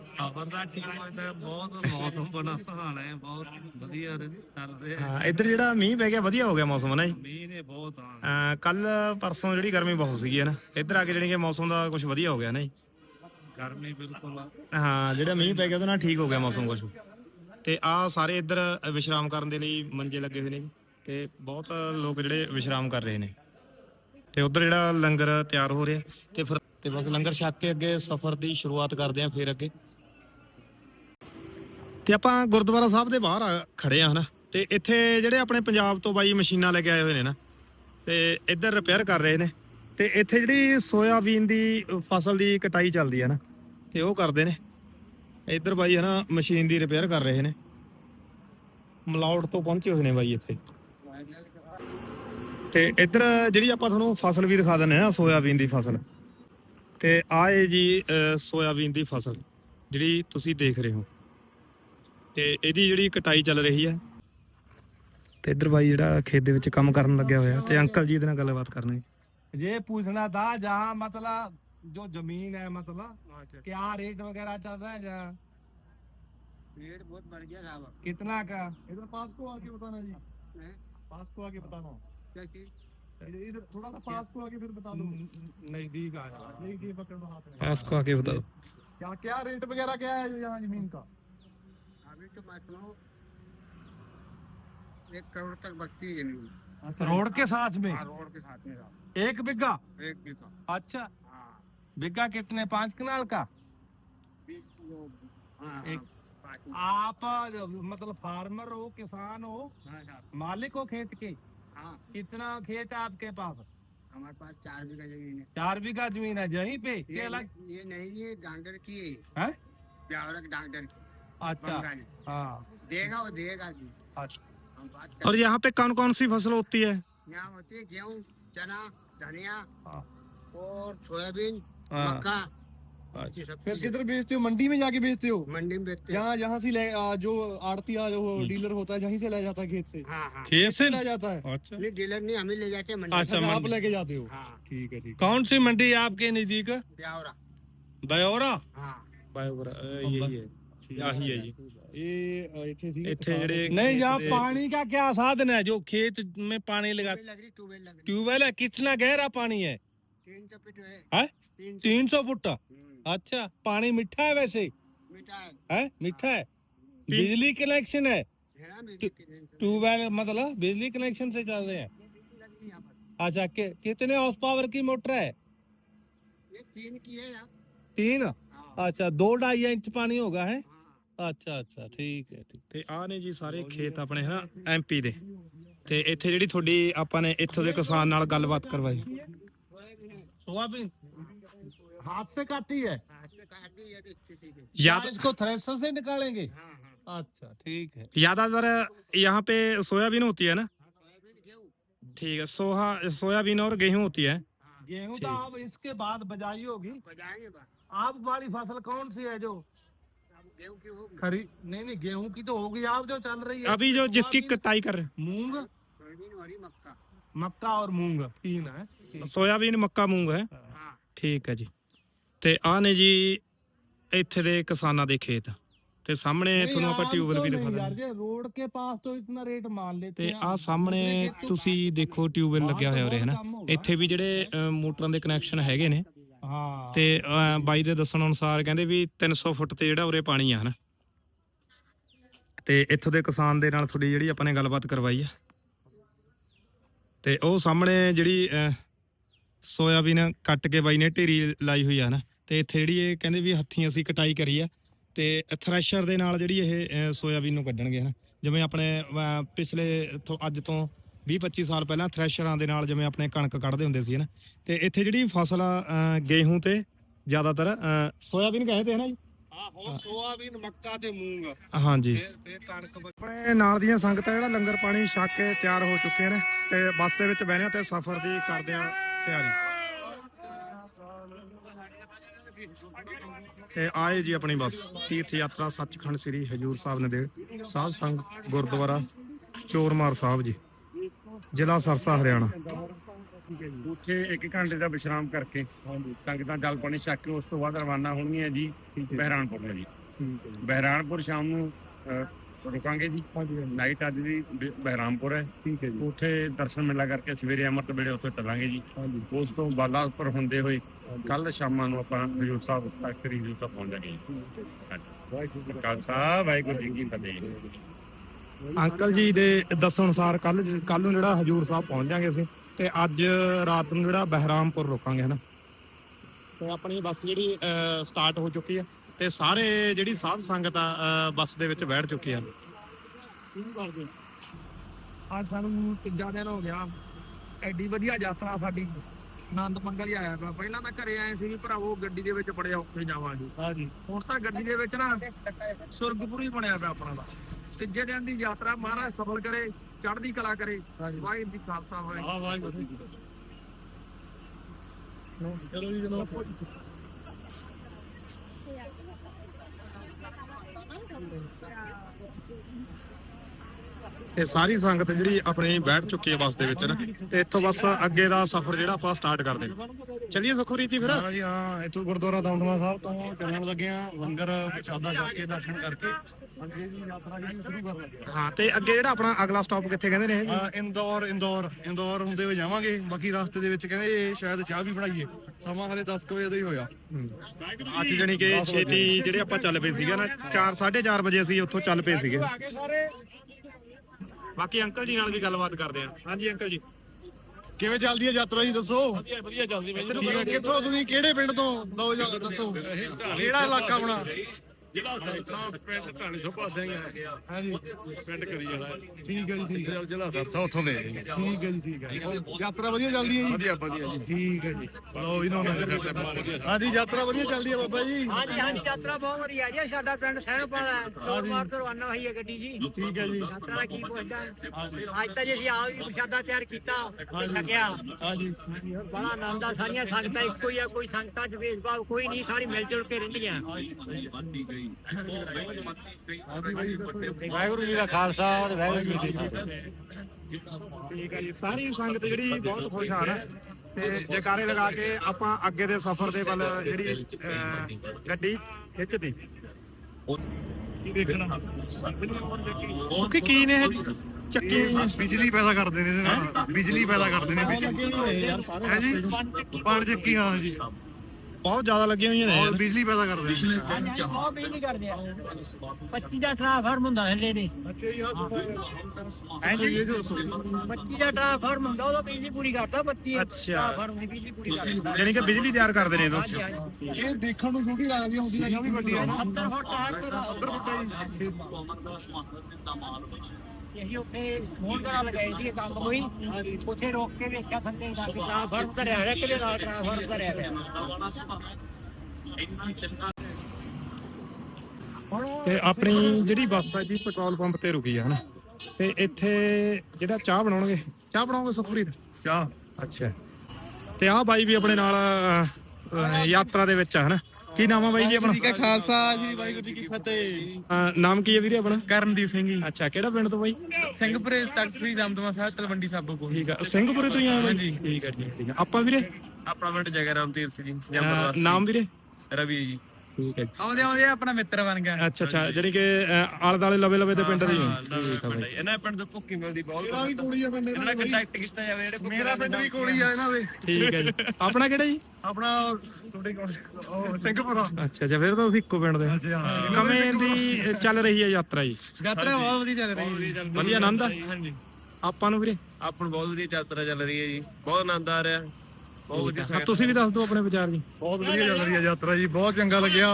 ਸਫਰ ਦਾ ਠੀਕ ਹੈ ਬਹੁਤ ਮੌਸਮ ਬੜਾ ਸੁਹਾਣਾ ਹੈ ਬਹੁਤ ਵਧੀਆ ਚੱਲ ਰਿਹਾ ਹਾਂ। ਇੱਧਰ ਜਿਹੜਾ ਮੀਂਹ ਪੈ ਗਿਆ ਵਧੀਆ ਹੋ ਗਿਆ ਮੌਸਮ ਨਾ ਜੀ? ਮੀਂਹ ਨੇ ਬਹੁਤ ਆ ਕੱਲ ਪਰਸੋਂ ਜਿਹੜੀ ਗਰਮੀ ਬਹੁਤ ਸੀਗੀ ਹੈ ਨਾ। ਇੱਧਰ ਆ ਕੇ ਜਿਹੜੀ ਕਿ ਮੌਸਮ ਦਾ ਕੁਝ ਵਧੀਆ ਹੋ ਗਿਆ ਨਾ ਜੀ? ਗਰਮੀ ਬਿਲਕੁਲ ਆ। ਹਾਂ, ਜਿਹੜਾ ਮੀਂਹ ਪੈ ਗਿਆ ਉਹਦੇ ਨਾਲ ਠੀਕ ਹੋ ਗਿਆ ਮੌਸਮ ਕੁਝ ਤੇ ਆ ਸਾਰੇ ਇੱਧਰ ਵਿਸ਼ਰਾਮ ਕਰਨ ਦੇ ਲਈ ਮੰਜੇ ਲੱਗੇ ਹੋਏ ਨੇ ਜੀ। ਤੇ ਬਹੁਤ ਲੋਕ ਜਿਹੜੇ ਵਿਸ਼ਰਾਮ ਕਰ ਰਹੇ ਨੇ। ਤੇ ਉਧਰ ਜਿਹੜਾ ਲੰਗਰ ਤਿਆਰ ਹੋ ਰਿਹਾ, ਤੇ ਫਿਰ ਤੇ ਬਸ ਲੰਗਰ ਛਕ ਕੇ ਅੱਗੇ ਸਫ਼ਰ ਦੀ ਸ਼ੁਰੂਆਤ ਕਰਦੇ ਆਂ ਫਿਰ ਅੱਗੇ। ਤੇ ਆਪਾਂ ਗੁਰਦੁਆਰਾ ਸਾਹਿਬ ਦੇ ਬਾਹਰ ਆ ਖੜੇ ਆ ਹਨਾ। ਤੇ ਇੱਥੇ ਜਿਹੜੇ ਆਪਣੇ ਪੰਜਾਬ ਤੋਂ ਬਾਈ ਮਸ਼ੀਨਾਂ ਲੈ ਕੇ ਆਏ ਹੋਏ ਨੇ ਨਾ, ਤੇ ਇੱਧਰ ਰਿਪੇਅਰ ਕਰ ਰਹੇ ਨੇ। ਤੇ ਇੱਥੇ ਜਿਹੜੀ ਸੋਇਆਬੀਨ ਦੀ ਫਸਲ ਦੀ ਕਟਾਈ ਚੱਲਦੀ ਹੈ ਨਾ, ਤੇ ਉਹ ਕਰਦੇ ਨੇ। ਇੱਧਰ ਬਾਈ ਹੈ ਨਾ ਮਸ਼ੀਨ ਦੀ ਰਿਪੇਅਰ ਕਰ ਰਹੇ ਨੇ। ਮਲਾਉਟ ਤੋਂ ਪਹੁੰਚੇ ਹੋਏ ਨੇ ਬਾਈ ਇੱਥੇ। ਤੇ ਇੱਧਰ ਜਿਹੜੀ ਆਪਾਂ ਤੁਹਾਨੂੰ ਫਸਲ ਵੀ ਦਿਖਾ ਦਿੰਨੇ ਆ ਸੋਇਆਬੀਨ ਦੀ ਫਸਲ। ਤੇ ਆਏ ਜੀ ਸੋਇਆਬੀਨ ਦੀ ਫਸਲ, ਜਿਹੜੀ ਤੁਸੀਂ ਦੇਖ ਰਹੇ ਹੋ। ਤੇ ਇਹਦੀ ਜਿਹੜੀ ਕਟਾਈ ਚੱਲ ਰਹੀ ਹੈ। ਤੇ ਇੱਧਰ ਬਾਈ ਜਿਹੜਾ ਖੇਤ ਦੇ ਵਿੱਚ ਕੰਮ ਕਰਨ ਲੱਗਿਆ ਹੋਇਆ, ਤੇ ਅੰਕਲ ਜੀ ਇਹਦੇ ਨਾਲ ਗੱਲਬਾਤ ਕਰਨਗੇ। ये पूछना था जहाँ मतलब जो ज़मीन है मतलब हाँ, अच्छा। क्या रेट वगैरह चल रहा है जहाँ? रेट बहुत बढ़ गया कितना का? इधर पास को आके बताना जी। पास को आके बताना। क्या चीज़? इधर थोड़ा सा पास को आके फिर बता दो। नज़दीक आया नज़दीक हाँ, पकड़ लो क्या क्या रेट वगैरह क्या है यहाँ ज़मीन का? अभी तो मतलब एक करोड़ तक बचती है ज़मीन। रोड के साथ में? हाँ, रोड के साथ में साहब। एक बिघा? एक बीघा। अच्छा। हाँ। कितने? पाँच कनाल का? बीस हाँ एक- हाँ, में। आप मतलब फार्मर हो किसान हो मालिक हो खेत के हाँ। कितना खेत है आपके पास? हमारे पास चार बीघा ज़मीन है। चार बीघा ज़मीन है यहीं पे? ये, अलग ये नहीं ये डॉक्टर की है। ब्यावरक डॉक्टर की। अच्छा। हाँ। देगा वो देगा जी। अच्छा। और यहाँ पे कौन कौन सी फ़सल होती है? यहाँ होती है गेहूँ चना धनिया हाँ। और सोयाबीन हाँ। मक्का। अच्छा। फिर किधर बेचते हो? मंडी में जाके बेचते हो? मंडी में बेचते यहाँ यहाँ से ले आ, जो आड़तिया जो डीलर होता है यहीं से ले जाता है खेत से। हाँ हाँ। खेत से? ले जाता है। अच्छा। नहीं डीलर नहीं हमें ले जाते हैं मंडी अच्छा, अच्छा आप लेके जाते हो? हाँ। ठीक है ठीक कौन सी मंडी है आपके नज़दीक? ब्यावरा। बयोरा हाँ। यही है। यही है जी ये अ, इथे थी ਇੱਥੇ ਜਿਹੜੇ नहीं यहाँ ਖੇਤ ਦੇ- पानी का क्या साधन है जो खेत में पानी लगा ट्यूबवेल लग रही ट्यूबवेल लग रही ट्यूबवेल है कितना गहरा पानी है तीन सौ फीट है है तीन सौ तीन सौ फुट हम्म, अच्छा पानी मीठा है वैसे मीठा है है मीठा है बिजली कनेक्शन है है ना बिजली की लाइन से। ट्यूबवेल मतलब बिजली कनेक्शन से चल रहे हैं बिजली लग रही है यहाँ पर अच्छा कि, कितने हॉर्स पावर की मोटर है ये तीन की है यार तीन हाँ अच्छा दो ढाई इंच पानी होगा है हाँ अच्छा अच्छा ठीक है ठीक ਤੇ ਆ ਨੇ ਜੀ ਸਾਰੇ ਖੇਤ ਆਪਣੇ ਹਨਾ ਐਮਪੀ ਦੇ ਤੇ ਇੱਥੇ ਜਿਹੜੀ ਤੁਹਾਡੀ ਆਪਾਂ ਨੇ ਇੱਥੋਂ ਦੇ ਕਿਸਾਨ ਨਾਲ ਗੱਲਬਾਤ ਕਰਵਾਈ सोयाबीन हाथ से काटी है याद इसको थ्रेशर से निकालेंगे अच्छा ठीक है ज्यादातर यहाँ पे सोयाबीन होती है ना ठीक है सोहा सोयाबीन और गेहूं होती है गेहूं तो अब इसके बाद बजाई होगी आप वाली फसल कौन सी है जो खरी नहीं नहीं गेहूं की तो होगी आप जो चल रही है अभी जो जिसकी कटाई कर रहे मूंग मक्का और मूंग तीन है हैं सोयाबीन मक्का मूंग है ਠੀਕ ਹੈ ਜੀ ਤੇ ਆਹ ਨੇ ਜੀ ਇੱਥੇ ਦੇ ਕਿਸਾਨਾਂ ਦੇ ਖੇਤ ਤੇ ਸਾਹਮਣੇ नहीं, ਤੁਹਾਨੂੰ ਆਪਾਂ आम ਟਿਊਬਲ तो ਵੀ नहीं ਦਿਖਾ यार ਦਾਂਗੇ जी रोड के पास तो इतना रेट मान लेते ਤੇ हैं ਆਹ ਸਾਹਮਣੇ ਤੁਸੀਂ ਦੇਖੋ ਟਿਊਬਲ ਲੱਗਿਆ ਹੋਇਆ ਉਰੇ ਹਨਾ ਇੱਥੇ ਵੀ ਜਿਹੜੇ ਅ, ਮੋਟਰਾਂ ਦੇ ਕਨੈਕਸ਼ਨ ਹੈਗੇ ਨੇ हाँ ਤੇ ਅ, ਬਾਈ ਦੇ ਦੱਸਣ ਅਨੁਸਾਰ ਕਹਿੰਦੇ ਵੀ 300 ਫੁੱਟ ਤੇ ਜਿਹੜਾ ਉਰੇ ਪਾਣੀ ਆ ਹਨਾ? ਤੇ ਇੱਥੋਂ ਦੇ ਕਿਸਾਨ ਦੇ ਨਾਲ ਥੋੜੀ ਜਿਹੜੀ ਆਪਾਂ ਨੇ ਗੱਲਬਾਤ ਕਰਵਾਈ ਆ। ਤੇ ਉਹ ਸਾਹਮਣੇ ਜਿਹੜੀ ਅ, ਸੋਇਆਬੀਨ ਕੱਟ ਕੇ ਬਾਈ ਨੇ ਢੇਰੀ ਲਾਈ ਹੋਈ ਆ ਹਨਾ? ਤੇ ਇੱਥੇ ਜਿਹੜੀ ਇਹ ਕਹਿੰਦੇ ਵੀ ਹੱਥੀਂ ਅਸੀਂ ਕਟਾਈ ਕਰੀ ਆ। ਤੇ ਥ੍ਰੈਸ਼ਰ ਦੇ ਨਾਲ ਜਿਹੜੀ ਇਹ ਅ, ਸੋਇਆਬੀਨ ਨੂੰ ਕੱਢਣਗੇ ਹਨਾ? ਜਿਵੇਂ ਆਪਣੇ ਅਹ ਪਿਛਲੇ ਤੋਂ ਅੱਜ ਤੋਂ 20-25 ਸਾਲ ਪਹਿਲਾਂ ਥ੍ਰੈਸ਼ਰਾਂ ਦੇ ਨਾਲ ਜਿਵੇਂ ਆਪਣੇ ਕਣਕ ਕੱਢਦੇ ਹੁੰਦੇ ਸੀ ਹਨਾ ਤੇ ਇੱਥੇ ਜਿਹੜੀ ਫਸਲ ਗੇਹੂੰ ਤੇ ਜ਼ਿਆਦਾਤਰ ਸੋਇਆਬੀਨ ਕਹੇ ਤੇ ਜੀ? ਹਾਂ ਹੋਰ ਸੋਆਬੀਨ ਮੱਕਾ ਤੇ ਮੂੰਗ। ਹਾਂਜੀ। ਫਿਰ ਫਿਰ ਕਣਕ ਵ- ਨਾਲ ਦੀਆਂ ਸੰਗਤਾਂ ਜਿਹੜਾ ਲੰਗਰ ਪਾਣੀ ਛੱਕ ਕੇ ਤਿਆਰ ਹੋ ਚੁੱਕੀਆਂ ਨੇ ਤੇ ਤਿਆਰੀ। ਆਏ ਜੀ ਆਪਣੀ ਬੱਸ ਤੀਰਥ ਯਾਤਰਾ ਸੱਚਖੰਡ ਸ੍ਰੀ ਹਜੂਰ ਸਾਹਿਬ ਨੰਦੇੜ ਸਾਧ ਸੰਗ ਗੁਰਦੁਆਰਾ ਚੋਰਮਾਰ ਸਾਹਿਬ ਜੀ। ਜ਼ਿਲ੍ਹਾ ਸਰਸਾ ਹਰਿਆਣਾ। ਉੱਥੇ 1 ਘੰਟੇ ਦਾ ਵਿਸ਼ਰਾਮ ਕਰਕੇ ਸੰਗਤਾਂ ਜਲ ਪਾਣੀ ਛਕ ਕੇ ਉਸ ਤੋਂ ਬਾਅਦ ਰਵਾਨਾ ਹੋਣਗੀਆਂ ਜੀ ਬਹਿਰਾਨਪੁਰ ਨੂੰ ਜੀ। ਬਹਿਰਾਨਪੁਰ ਸ਼ਾਮ ਨੂੰ ਰੁਕਾਂਗੇ ਜੀ। ਨਾਈਟ ਅੱਜ ਦੀ ਬਹਿਰਾਮਪੁਰ ਹੈ। ਠੀਕ ਹੈ ਜੀ। ਉੱਥੇ ਦਰਸ਼ਨ ਮੇਲਾ ਕਰਕੇ ਸਵੇਰੇ ਅੰਮ੍ਰਿਤ ਵੇਲੇ ਉੱਥੇ ਚੱਲਾਂਗੇ ਜੀ। ਉਸ ਤੋਂ ਬਾਲਾਪੁਰ ਹੁੰਦੇ ਹੋਏ ਕੱਲ ਸ਼ਾਮਾਂ ਨੂੰ ਆਪਾਂ ਹਜੂਰ ਸਾਹਿਬ ਤੱਕ ਸ੍ਰੀ ਹਜੂਰ ਸਾਹਿਬ ਪਹੁੰਚ ਜਾਗੇ ਜੀ। ਵਾਹਿਗੁਰੂ ਜੀ ਕਾ ਖਾਲਸਾ ਵਾਹਿਗੁਰੂ ਜੀ ਕੀ ਫਤਿਹ। ਅੰਕਲ ਜੀ ਦੇ ਦੱਸਣ ਅਨੁਸਾਰ ਕੱਲ ਕੱਲ ਨੂੰ ਜਿਹੜਾ ਹਜੂਰ ਸਾਹਿਬ ਪਹੁੰਚ ਜਾਾਂਗੇ ਅਸੀਂ ਤੇ ਅੱਜ ਰਾਤ ਨੂੰ ਜਿਹੜਾ ਬਹਿਰਾਮਪੁਰ ਰੁਕਾਂਗੇ ਹਨਾ? ਤੇ ਆਪਣੀ ਬੱਸ ਜਿਹੜੀ ਸਟਾਰਟ ਹੋ ਚੁੱਕੀ ਹੈ ਤੇ ਸਾਰੇ ਜਿਹੜੀ ਸਾਧ ਸੰਗਤ ਆ ਬੱਸ ਦੇ ਵਿੱਚ ਬੈਠ ਚੁੱਕੀ ਆ। ਅੱਜ ਸਾਨੂੰ ਤੀਜਾ ਦਿਨ ਹੋ ਗਿਆ। ਐਡੀ ਵਧੀਆ ਯਾਤਰਾ ਸਾਡੀ। ਆਨੰਦ ਮੰਗਲ ਹੀ ਆਇਆ ਪਿਆ। ਪਹਿਲਾਂ ਤਾਂ ਘਰੇ ਆਏ ਸੀ ਵੀ ਭਰਾਵੋ ਗੱਡੀ ਦੇ ਵਿੱਚ ਬੜੇ ਔਖੇ ਜਾਵਾਂਗੇ। ਹਾਂਜੀ। ਹੁਣ ਤਾਂ ਗੱਡੀ ਦੇ ਵਿੱਚ ਨਾ ਸੁਰਗਪੁਰੀ ਬਣਿਆ ਪਿਆ ਆਪਣਾ ਦਾ ਤੀਜੇ ਦਿਨ ਦੀ ਯਾਤਰਾ ਮਹਾਰਾਜ ਸਫਲ ਕਰੇ ਚੜ੍ਹਦੀ ਕਲਾ ਕਰੇ। ਵਾਹਿਗੁਰੂ ਜੀ ਖਾਲਸਾ ਵਾਹਿਗੁਰੂ ਹਾਂ ਵਾਹਿਗੁਰੂ ਚਲੋ ਜੀ ਚਲੋ। ਤੇ ਸਾਰੀ ਸੰਗਤ ਜਿਹੜੀ ਆਪਣੀ ਬੈਠ ਚੁੱਕੀ ਹੈ ਬੱਸ ਦੇ ਵਿੱਚ ਨਾ ਤੇ ਇੱਥੋਂ ਬਸ ਅੱਗੇ ਦਾ ਸਫ਼ਰ ਜਿਹੜਾ ਆਪਾਂ ਸਟਾਰਟ ਕਰਦੇ ਹਾਂ ਚਲਿਏ ਸੁਖੋ ਰੀਤੀ ਫਿਰ। ਹਾਂ ਜੀ ਹਾਂ ਇੱਥੋਂ ਗੁਰਦੁਆਰਾ ਦਮਦਮਾ ਸਾਹਿਬ ਤੋਂ ਚੱਲਣ ਲੱਗੇ ਆ ਲੰਗਰ ਪ੍ਰਸ਼ਾਦਾ ਛਕ ਕੇ ਦਰਸ਼ਨ ਕਰਕੇ ਹਾਂ ਤੇ ਅੱਗੇ ਜਿਹੜਾ ਆਪਣਾ ਅਗਲਾ ਸਟਾਪ ਕਿੱਥੇ ਕਹਿੰਦੇ ਨੇ ਇਹ? ਇੰਦੌਰ ਇੰਦੌਰ ਇੰਦੌਰ ਹੁੰਦੇ ਹੋਏ ਜਾਵਾਂਗੇ। ਬਾਕੀ ਰਸਤੇ ਦੇ ਵਿੱਚ ਕਹਿੰਦੇ ਸ਼ਾਇਦ ਚਾਹ ਵੀ ਬਣਾਈਏ। ਸਮਾਂ ਹਲੇ 10 ਕੁ ਵਜੇ ਦਾ ਹੀ ਹੋਇਆ। ਅੱਜ ਜਣੀ ਕਿ ਛੇਤੀ ਜਿਹੜੇ ਆਪਾਂ ਚੱਲ ਪਏ ਸੀਗੇ ਨਾ 4 4:30 ਵਜੇ ਅਸੀਂ ਉੱਥੋਂ ਚੱਲ ਪਏ ਸੀਗੇ। ਬਾਕੀ ਅੰਕਲ ਜੀ ਨਾਲ ਵੀ ਗੱਲਬਾਤ ਕਰਦੇ ਆ ਹਾਂਜੀ ਅੰਕਲ ਜੀ। ਕਿਵੇਂ ਚੱਲਦੀ ਹੈ ਯਾਤਰਾ ਜੀ ਦੱਸੋ? ਵਧੀਆ ਵਧੀਆ ਚੱਲਦੀ ਹੈ ਕਿੱਥੋਂ ਤੁਸੀਂ ਕਿਹੜੇ ਪਿੰਡ ਤੋਂ? ਲਓ ਜੀ ਦੱਸੋ। ਕਿਹੜਾ ਇਲਾਕਾ ਆਪਣਾ? ਜ਼ਿਲ੍ਹਾ ਸਰਸਾ ਪਿੰਡ ਢਾਣੀ ਸੁਭਾ ਸਿੰਘ ਹੈ। ਹਾਂਜੀ। ਪਿੰਡ ਕਰੀ ਜਾਣਾ ਠੀਕ ਹੈ ਜੀ ਠੀਕ ਹੈ। ਜ਼ਿਲ੍ਹਾ ਸਰਸਾ ਉੱਥੋਂ ਦੇ ਠੀਕ ਹੈ ਜੀ ਠੀਕ ਹੈ ਹੋਰ ਯਾਤਰਾ ਵਧੀਆ ਚੱਲਦੀ ਹੈ ਜੀ? ਵਧੀਆ ਵਧੀਆ ਜੀ। ਠੀਕ ਹੈ ਜੀ। ਲਓ ਵੀ ਨਾ ਹਾਂਜੀ ਯਾਤਰਾ ਵਧੀਆ ਚੱਲਦੀ ਹੈ ਬਾਬਾ ਜੀ। ਹਾਂਜੀ ਹਾਂਜੀ ਯਾਤਰਾ ਬਹੁਤ ਵਧੀਆ ਜੀ। ਸਾਡਾ ਪਿੰਡ ਸਹਿਣਪਾਲ ਹੈ। ਸੋਮਵਾਰ ਤੋਂ ਰਵਾਨਾ ਹੋਈ ਹੈ ਗੱਡੀ ਜੀ। ਠੀਕ ਹੈ ਜੀ। ਯਾਤਰਾ ਕੀ ਪੁੱਛਦਾ? ਅੱਜ ਤਾਂ ਜੇ ਅਸੀਂ ਆਪ ਵੀ ਪ੍ਰਸ਼ਾਦਾ ਤਿਆਰ ਕੀਤਾ ਛਕਿਆ। ਹਾਂਜੀ। ਬੜਾ ਆਨੰਦ ਆ ਸਾਰੀਆਂ ਸੰਗਤਾਂ ਇੱਕੋ ਹੀ ਆ ਕੋਈ ਸੰਗਤਾਂ 'ਚ ਭੇਦਭਾਵ ਕੋਈ ਨਹੀਂ ਸਾਰੀ ਮਿਲ ਜੁਲ ਕੇ ਰਹਿੰਦੀਆਂ। ਵਾਹਿਗੁਰੂ ਜੀ ਦਾ ਖਾਲਸਾ ਤੇ ਵਾਹਿਗੁਰੂ ਜੀ ਕੀ ਫਤਿਹ। ਠੀਕ ਹੈ ਜੀ ਸਾਰੀ ਸੰਗਤ ਜਿਹੜੀ ਬਹੁਤ ਖੁਸ਼ ਆ ਨਾ ਤੇ ਜੈਕਾਰੇ ਲਗਾ ਕੇ ਆਪਾਂ ਅੱਗੇ ਦੇ ਸਫ਼ਰ ਦੇ ਵੱਲ ਜਿਹੜੀ ਗੱਡੀ ਖਿੱਚਦੀ ਕੀ ਦੇਖਣਾ। ਸੁੱਕੀ ਕੀ ਨੇ ਇਹ? ਚੱਕੀ ਬਿਜਲੀ ਪੈਦਾ ਕਰਦੇ ਨੇ ਇਹਦੇ ਨਾਲ। ਬਿਜਲੀ ਪੈਦਾ ਕਰਦੇ ਨੇ ਬਿਜਲੀ। ਯਾਰ ਸਾਰੇ ਹੈ ਜੀ? ਪਾਣ ਚੱਕੀ ਹਾਂ ਜੀ? ਬਹੁਤ ਜ਼ਿਆਦਾ ਲੱਗੀਆਂ ਹੋਈਆਂ ਨੇ। ਔਰ ਯਾਰ। ਬਿਜਲੀ ਪੈਦਾ ਕਰਦੇ ਨੇ ਬਹੁਤ ਬਿਜਲੀ ਕਰਦੇ ਆ। 25 ਦਾ ਟ੍ਰਾਂਸਫਾਰਮ ਹੁੰਦਾ ਹੱਲੇ ਨੇ ਅੱਛਾ ਜੀ ਹਾਂ ਜੀ। ਇਹ ਦੱਸੋ 25 ਦਾ ਟ੍ਰਾਂਸਫਾਰਮ ਹੁੰਦਾ ਉਹਦਾ ਬਿਜਲੀ ਪੂਰੀ ਕਰਦਾ 25 ਅੱਛਾ। ਟ੍ਰਾਂਸਫਾਰਮ ਦੀ ਬਿਜਲੀ ਪੂਰੀ ਕਰਦਾ। ਯਾਨੀ ਕਿ ਬਿਜਲੀ ਤਿਆਰ ਕਰਦੇ ਨੇ ਇਹ ਹਾਂਜੀ ਹਾਂਜੀ। ਇਹ ਦੇਖਣ ਨੂੰ ਛੋਟੀ ਲੱਗਦੀ ਹੁੰਦੀ ਹੈ ਕਾਫੀ ਵੱਡੀ ਹੈ ਨਾ 70 ਫੁੱਟ ਹੈ 70 ਫੁੱਟ ਹੈ ਜੀ। ਅਸੀਂ ਉੱਥੇ ਫੋਨ ਕਰਾ ਲਗਾਈ ਸੀ ਕੰਮ ਕੋਈ। ਉੱਥੇ ਰੋਕ ਕੇ ਵੇਖਿਆ ਥੱਲੇ ਦਾ ਕਿ। ਟ੍ਰਾਂਸਫਾਰਮ ਧਰਿਆ ਹੋਇਆ ਕਿਹਦੇ ਨਾਲ ਟ੍ਰਾਂਸਫਾਰਮ ਧਰਿਆ ਹੋਇਆ ਤੇ ਆਪਣੀ ਜਿਹੜੀ ਬੱਸ ਆ ਜੀ ਪੈਟਰੋਲ ਪੰਪ ਤੇ ਰੁਕੀ ਆ ਹਨਾ? ਤੇ ਇੱਥੇ ਜਿਹੜਾ ਚਾਹ ਬਣਾਉਣਗੇ ਚਾਹ ਬਣਾਉਂਗੇ ਸੁਖਪ੍ਰੀਤ? ਚਾਹ। ਅੱਛਾ। ਤੇ ਆਹ ਬਾਈ ਵੀ ਆਪਣੇ ਨਾਲ ਯਾਤਰਾ ਦੇ ਵਿੱਚ ਆ ਹਨਾ? ਕੀ ਨਾਮ ਆ ਬਾਈ ਜੀ ਆਪਣਾ? ਖਾਲਸਾ ਜੀ ਵਾਹਿਗੁਰੂ ਜੀ ਕੀ ਫਤਿਹ। ਅਹ, ਨਾਮ ਕੀ ਹੈ ਵੀਰੇ ਆਪਣਾ? ਕਰਨਦੀਪ ਸਿੰਘ ਜੀ। ਅੱਛਾ ਕਿਹੜਾ ਪਿੰਡ ਤੋਂ ਬਾਈ? ਸਿੰਘਪੁਰੇ ਤਖਤ ਸ੍ਰੀ ਦਮਦਮਾ ਸਾਹਿਬ ਤਲਵੰਡੀ ਸਾਬੋ ਕੋਲ। ਠੀਕ ਆ ਸਿੰਘਪੁਰੇ ਤੋਂ ਹੀ ਆਏ ਬਾਈ ਠੀਕ ਆ ਠੀਕ ਠੀਕ ਆ। ਆਪਾਂ ਵੀਰੇ? ਆਪਣਾ ਪਿੰਡ ਜਗਰਾਮ ਤੀਰਥ ਜੀ ਅਹ, ਨਾਮ ਵੀਰੇ? ਰਵੀ ਜੀ। ਠੀਕ ਹੈ ਜੀ। ਆਉਂਦੇ ਆਉਂਦੇ ਆਪਣਾ ਮਿੱਤਰ ਬਣ ਗਿਆ। ਅੱਛਾ ਅੱਛਾ ਜਿਹੜੀ ਕਿ ਆਲੇ ਦਾਲੇ ਲਵੇ ਲਵੇ ਦੇ ਪਿੰਡ ਦੇ ਹੀ ਇਹਨਾਂ ਪਿੰਡ ਤੋਂ ਭੁੱਕੀ ਮਿਲਦੀ ਬਹੁਤ। ਮੇਰਾ ਵੀ ਕੋਲੀ ਆ ਪਿੰਡ ਇਹਨਾਂ ਨਾਲ ਕੰਟੈਕਟ ਕੀਤਾ ਜਾਵੇ ਜਿਹੜੇ ਮੇਰਾ ਪਿੰਡ ਵੀ ਕੋਲੀ ਆ ਇਹਨਾਂ ਦੇ। ਠੀਕ ਹੈ ਜੀ। ਆਪਣਾ ਕਿਹੜਾ ਜੀ? ਆਪਣਾ ਤੁਹਾਡੇ ਕੋਲ ਉਹ ਸਿੰਘਪੁਰਾ। ਅੱਛਾ ਅੱਛਾ ਫਿਰ ਤਾਂ ਤੁਸੀਂ ਇੱਕੋ ਪਿੰਡ ਦੇ। ਕਵੇਂ ਦੀ ਚੱਲ ਰਹੀ ਹੈ ਯਾਤਰਾ ਜੀ। ਯਾਤਰਾ ਬਹੁਤ ਵਧੀਆ ਚੱਲ ਰਹੀ ਹੈ। ਵਧੀਆ ਆਨੰਦ ਆ? ਹਾਂਜੀ। ਆਪਾਂ ਨੂੰ ਵੀਰੇ? ਆਪਾਂ ਨੂੰ ਬਹੁਤ ਵਧੀਆ ਯਾਤਰਾ ਚੱਲ ਰਹੀ ਹੈ ਜੀ। ਬਹੁਤ ਆਨੰਦ ਆ ਰਿਹਾ। ਬਹੁਤ ਵਧੀਆ ਤੁਸੀਂ ਵੀ ਦੱਸ ਦਿਓ ਆਪਣੇ ਵਿਚਾਰ ਜੀ। ਬਹੁਤ ਵਧੀਆ ਚੱਲ ਰਹੀ ਹੈ ਯਾਤਰਾ ਜੀ ਬਹੁਤ ਚੰਗਾ ਲੱਗਿਆ।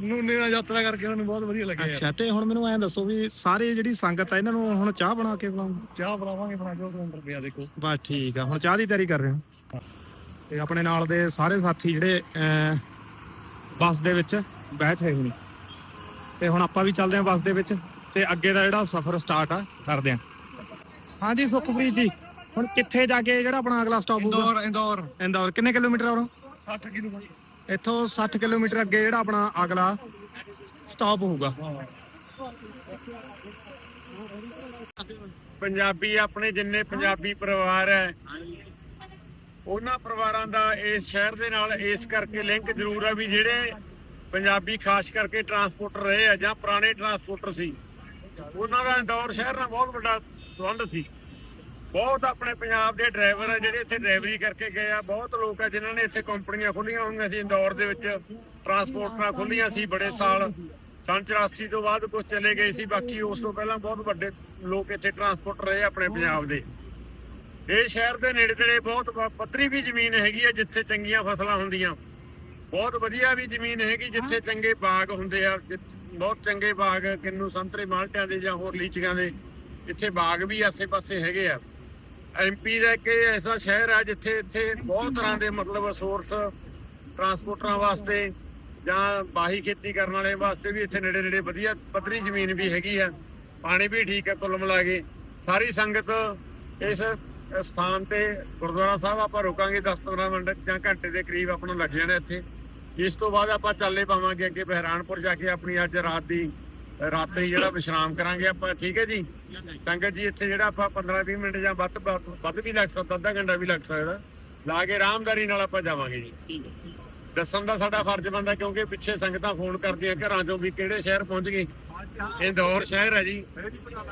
ਨੂੰ ਨੇ ਯਾਤਰਾ ਕਰਕੇ ਸਾਨੂੰ ਬਹੁਤ ਵਧੀਆ ਲੱਗਿਆ ਅੱਛਾ ਤੇ ਹੁਣ ਮੈਨੂੰ ਐਂ ਦੱਸੋ ਵੀ ਸਾਰੇ ਜਿਹੜੀ ਸੰਗਤ ਆ ਇਹਨਾਂ ਨੂੰ ਹੁਣ ਚਾਹ ਬਣਾ ਕੇ ਪਿਲਾਉਂ ਚਾਹ ਬਣਾਵਾਂਗੇ ਬਣਾ ਕੇ ਉਹ ਰੁਪਿਆ ਦੇਖੋ। ਬਸ ਠੀਕ ਆ ਹੁਣ ਚਾਹ ਦੀ ਤਿਆਰੀ ਕਰ ਰਹੇ ਹੋ। ਤੇ ਆਪਣੇ ਨਾਲ ਦੇ ਸਾਰੇ ਸਾਥੀ ਜਿਹੜੇ ਬੱਸ ਦੇ ਵਿੱਚ ਬੈਠੇ ਹੋਏ ਨੇ। ਤੇ ਹੁਣ ਆਪਾਂ ਵੀ ਚੱਲਦੇ ਹਾਂ ਬੱਸ ਦੇ ਵਿੱਚ ਤੇ ਅੱਗੇ ਦਾ ਜਿਹੜਾ ਸਫ਼ਰ ਸਟਾਰਟ ਆ ਕਰਦੇ ਹਾਂ। ਹਾਂਜੀ ਸੁਖਪ੍ਰੀਤ ਜੀ। ਹੁਣ ਕਿੱਥੇ ਜਾ ਕੇ ਜਿਹੜਾ ਆਪਣਾ ਅਗਲਾ ਸਟਾਪ ਹੋਊਗਾ? ਇੰਦੌਰ ਇੰਦੌਰ। ਇੰਦੌਰ। ਕਿੰਨੇ ਕਿਲੋਮੀਟਰ ਆ ਉਰੋਂ? 60 ਕਿਲੋਮੀਟਰ। ਇੱਥੋਂ 60 ਕਿਲੋਮੀਟਰ ਅੱਗੇ ਜਿਹੜਾ ਆਪਣਾ ਅਗਲਾ ਸਟਾਪ ਹੋਊਗਾ। ਪੰਜਾਬੀ ਆਪਣੇ ਜਿੰਨੇ ਪੰਜਾਬੀ ਪਰਿਵਾਰ ਹੈ ਉਹਨਾਂ ਪਰਿਵਾਰਾਂ ਦਾ ਇਸ ਸ਼ਹਿਰ ਦੇ ਨਾਲ ਇਸ ਕਰਕੇ ਲਿੰਕ ਜ਼ਰੂਰ ਹੈ ਵੀ ਜਿਹੜੇ ਪੰਜਾਬੀ ਖਾਸ ਕਰਕੇ ਟਰਾਂਸਪੋਰਟਰ ਰਹੇ ਆ ਜਾਂ ਪੁਰਾਣੇ ਟਰਾਂਸਪੋਰਟਰ ਸੀ ਉਹਨਾਂ ਦਾ ਇੰਦੌਰ ਸ਼ਹਿਰ ਨਾਲ ਬਹੁਤ ਵੱਡਾ ਸੰਬੰਧ ਸੀ। ਬਹੁਤ ਆਪਣੇ ਪੰਜਾਬ ਦੇ ਡਰਾਈਵਰ ਆ ਜਿਹੜੇ ਇੱਥੇ ਡਰਾਈਵਰੀ ਕਰਕੇ ਗਏ ਆ। ਬਹੁਤ ਲੋਕ ਆ ਜਿਨ੍ਹਾਂ ਨੇ ਇੱਥੇ ਕੰਪਨੀਆਂ ਖੁੱਲੀਆਂ ਹੋਈਆਂ ਸੀ ਇੰਦੌਰ ਦੇ ਵਿੱਚ। ਟਰਾਂਸਪੋਰਟਰਾਂ ਖੁੱਲੀਆਂ ਸੀ ਬੜੇ ਸਾਲ। ਸੰਨ 84 ਤੋਂ ਬਾਅਦ ਕੁਝ ਚਲੇ ਗਏ ਸੀ। ਬਾਕੀ ਉਸ ਤੋਂ ਪਹਿਲਾਂ ਬਹੁਤ ਵੱਡੇ ਲੋਕ ਇੱਥੇ ਟਰਾਂਸਪੋਰਟ ਰਹੇ ਆਪਣੇ ਪੰਜਾਬ ਦੇ। ਇਹ ਸ਼ਹਿਰ ਦੇ ਨੇੜੇ ਤੇੜੇ ਬਹੁਤ ਪ- ਪੱਧਰੀ ਵੀ ਜ਼ਮੀਨ ਹੈਗੀ ਆ ਜਿੱਥੇ ਚੰਗੀਆਂ ਫਸਲਾਂ ਹੁੰਦੀਆਂ। ਬਹੁਤ ਵਧੀਆ ਵੀ ਜ਼ਮੀਨ ਹੈਗੀ ਜਿੱਥੇ ਚੰਗੇ ਬਾਗ ਹੁੰਦੇ ਆ। ਬਹੁਤ ਚੰਗੇ ਬਾਗ ਕਿੰਨੂ ਸੰਤਰੇ ਮਾਲਟਿਆਂ ਦੇ ਜਾਂ ਹੋਰ ਲੀਚੀਆਂ ਦੇ। ਇੱਥੇ ਬਾਗ ਵੀ ਆਸੇ-ਪਾਸੇ ਹੈਗੇ ਆ। ਐਮਪੀ ਦਾ ਇੱਕ ਇਹ ਐਸਾ ਸ਼ਹਿਰ ਆ ਜਿੱਥੇ ਇੱਥੇ ਬਹੁਤ ਤਰ੍ਹਾਂ ਦੇ ਮਤਲਬ ਸੋਰਸ ਟਰਾਂਸਪੋਰਟਰਾਂ ਵਾਸਤੇ ਜਾਂ ਬਾਹੀ ਖੇਤੀ ਕਰਨ ਵਾਲੇ ਵਾਸਤੇ ਵੀ ਇੱਥੇ ਨੇੜੇ ਨੇੜੇ ਵਧੀਆ ਪੱਧਰੀ ਜ਼ਮੀਨ ਵੀ ਹੈਗੀ ਆ। ਪਾਣੀ ਵੀ ਠੀਕ ਹੈ ਕੁੱਲ ਮਿਲਾ ਕੇ। ਸਾਰੀ ਸੰਗਤ ਇਸ ਸਥਾਨ ਤੇ ਗੁਰਦੁਆਰਾ ਸਾਹਿਬ ਆਪਾਂ ਰੁਕਾਂਗੇ 10-15 ਮਿੰਟ ਜਾਂ ਘੰਟੇ ਦੇ ਕਰੀਬ ਆਪਾਂ ਨੂੰ ਲੱਗ ਜਾਣਾ ਇੱਥੇ। ਇਸ ਤੋਂ ਬਾਅਦ ਆਪਾਂ ਚੱਲੇ ਪਾਵਾਂਗੇ ਅੱਗੇ ਬਹਿਰਾਨਪੁਰ ਜਾ ਕੇ ਆਪਣੀ ਅੱਜ ਰਾਤ ਦੀ ਰਾਤ ਜਿਹੜਾ ਵਿਸ਼ਰਾਮ ਕਰਾਂਗੇ ਆਪਾਂ ਠੀਕ ਹੈ ਜੀ? ਸੰਗਤ ਜੀ ਇੱਥੇ ਜਿਹੜਾ ਆਪਾਂ 15-20 ਮਿੰਟ ਜਾਂ ਵੱਧ ਵੱਧ ਵੀ ਲੱਗ ਸਕਦਾ ਅੱਧਾ ਘੰਟਾ ਵੀ ਲੱਗ ਸਕਦਾ ਲਾ ਕੇ ਆਰਾਮਦਾਰੀ ਨਾਲ ਆਪਾਂ ਜਾਵਾਂਗੇ ਜੀ। ਦੱਸਣ ਦਾ ਸਾਡਾ ਫਰਜ਼ ਬਣਦਾ ਕਿਉਂਕਿ ਪਿੱਛੇ ਸੰਗਤਾਂ ਫੋਨ ਕਰਦੀਆਂ ਘਰਾਂ ਚੋਂ ਵੀ ਕਿਹੜੇ ਸ਼ਹਿਰ ਪਹੁੰਚ ਗਏ। ਇੰਦੌਰ ਸ਼ਹਿਰ ਹੈ ਜੀ।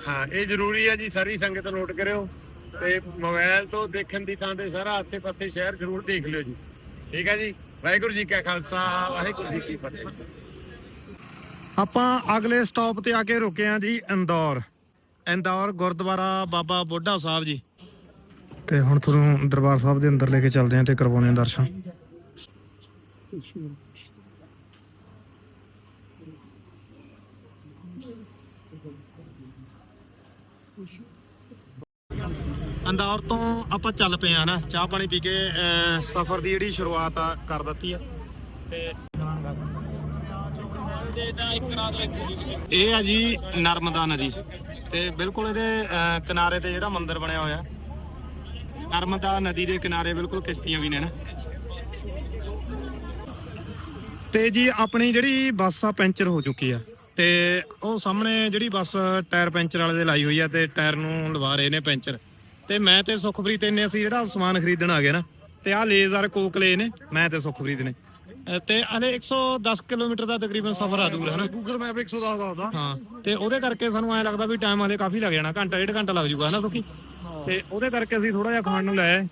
ਹਾਂ ਇਹ ਜ਼ਰੂਰੀ ਹੈ ਜੀ ਸਾਰੀ ਸੰਗਤ ਨੋਟ ਕਰਿਓ। ਤੇ ਮੋਬਾਈਲ ਤੋਂ ਦੇਖਣ ਦੀ ਥਾਂ ਤੇ ਸਾਰਾ ਆਸੇ-ਪਾਸੇ ਸ਼ਹਿਰ ਜ਼ਰੂਰ ਦੇਖ ਲਿਓ ਜੀ। ਠੀਕ ਹੈ ਜੀ? ਵਾਹਿਗੁਰੂ ਜੀ ਕਾ ਖਾਲਸਾ ਵਾਹਿਗੁਰੂ ਜੀ ਕੀ ਫਤਿਹ। ਆਪਾਂ ਅਗਲੇ ਸਟਾਪ ਤੇ ਆ ਕੇ ਰੁਕੇ ਆ ਜੀ ਇੰਦੌਰ। ਇੰਦੌਰ ਗੁਰਦੁਆਰਾ ਬਾਬਾ ਬੁੱਢਾ ਸਾਹਿਬ ਜੀ। ਤੇ ਹੁਣ ਤੁਹਾਨੂੰ ਦਰਬਾਰ ਸਾਹਿਬ ਦੇ ਅੰਦਰ ਲੈ ਕੇ ਚੱਲਦੇ ਆ ਤੇ ਕਰਵਾਉਣੇ ਆ ਦਰਸ਼ਨ। ਇੰਦੌਰ ਤੋਂ ਆਪਾਂ ਚੱਲ ਪਏ ਆ ਨਾ, ਚਾਹ ਪਾਣੀ ਪੀ ਕੇ ਸਫ਼ਰ ਦੀ ਜਿਹੜੀ ਸ਼ੁਰੂਆਤ ਆ, ਕਰ ਦਿੱਤੀ ਆ। ਤੇ ਇਹ ਆ ਜੀ ਨਰਮਦਾ ਨਦੀ ਤੇ ਬਿਲਕੁਲ ਇਹਦੇ ਅਹ, ਕਿਨਾਰੇ ਤੇ ਜਿਹੜਾ ਮੰਦਿਰ ਬਣਿਆ ਹੋਇਆ। ਨਰਮਦਾ ਨਦੀ ਦੇ ਕਿਨਾਰੇ ਬਿਲਕੁਲ ਕਿਸ਼ਤੀਆਂ ਵੀ ਨੇ ਨਾ। ਤੇ ਜੀ ਆਪਣੀ ਜਿਹੜੀ ਬੱਸ ਆ ਪੈਂਚਰ ਹੋ ਚੁੱਕੀ ਆ ਤੇ ਉਹ ਸਾਹਮਣੇ ਜਿਹੜੀ ਬੱਸ ਟਾਇਰ ਪੈਂਚਰ ਵਾਲੇ ਦੇ ਲਾਈ ਹੋਈ ਆ ਤੇ ਟਾਇਰ ਨੂੰ ਲਵਾ ਰਹੇ ਨੇ ਪੈਂਚਰ। ਤੇ ਮੈਂ ਤੇ ਸੁਖਪ੍ਰੀਤ ਨੇ ਅਸੀਂ ਜਿਹੜਾ ਸਮਾਨ ਖਰੀਦਣ ਆ ਗਏ ਨਾ ਤੇ ਆ ਲੇਜ਼ਰ ਕੋਕ ਲਏ ਨੇ ਮੈਂ ਤੇ ਸੁਖਪ੍ਰੀਤ ਨੇ। ਤੇ ਹਲੇ 110 ਕਿਲੋਮੀਟਰ ਦਾ ਤਕਰੀਬਨ ਸਫ਼ਰ ਆ ਦੂਰ ਹੈ ਨਾ? ਗੂਗਲ ਮੈਪ 110 ਦਾ ਹੁੰਦਾ। ਹਾਂ ਤੇ ਉਹਦੇ ਕਰਕੇ ਸਾਨੂੰ ਐ ਲੱਗਦਾ ਵੀ ਟਾਈਮ ਹਲੇ ਕਾਫੀ ਲੱਗ ਜਾਣਾ ਘੰਟਾ ਡੇਢ ਘੰਟਾ ਲੱਗ ਜਾਊਗਾ ਨਾ ਸੁਖੀ? ਤੇ ਉਹਦੇ ਕਰਕੇ ਅਸੀਂ ਥੋੜਾ ਜਿਹਾ ਖਾਣ ਨੂੰ ਲੈ ਆਏ